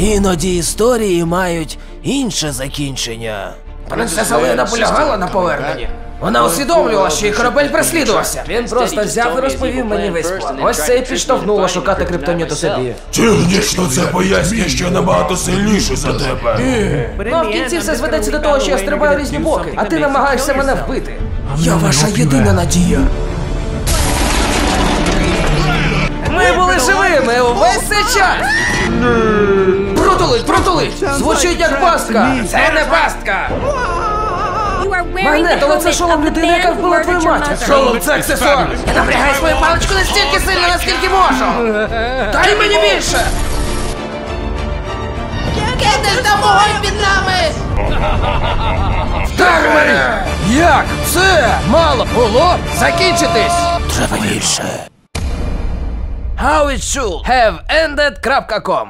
Іноді історії мають інше закінчення. Принцеса Лея наполягала на поверненні. Вона усвідомлювала, що її корабель переслідувався. Він просто взяв і розповів мені весь план. Ось це і підштовхнуло шукати криптоніт у собі. Технічно це пояснює, що набагато сильніше за тебе. Ну, в кінці все зведеться до того, що я стрибаю різні боки, а ти намагаєшся мене вбити. Я ваша єдина надія. Ми були живими увесь цей час! Протулить! Звучить як пастка! Це не пастка! Магнет, але це шолом людини, яка вбила твою матір. Шолом це аксесуар. Я напрягаю свою паличку настільки сильно, наскільки можу. Дай мені більше. Кидай там вогонь під нами! Вдар мене! Як? Це мало було закінчитись. Треба більше. How it should have ended.com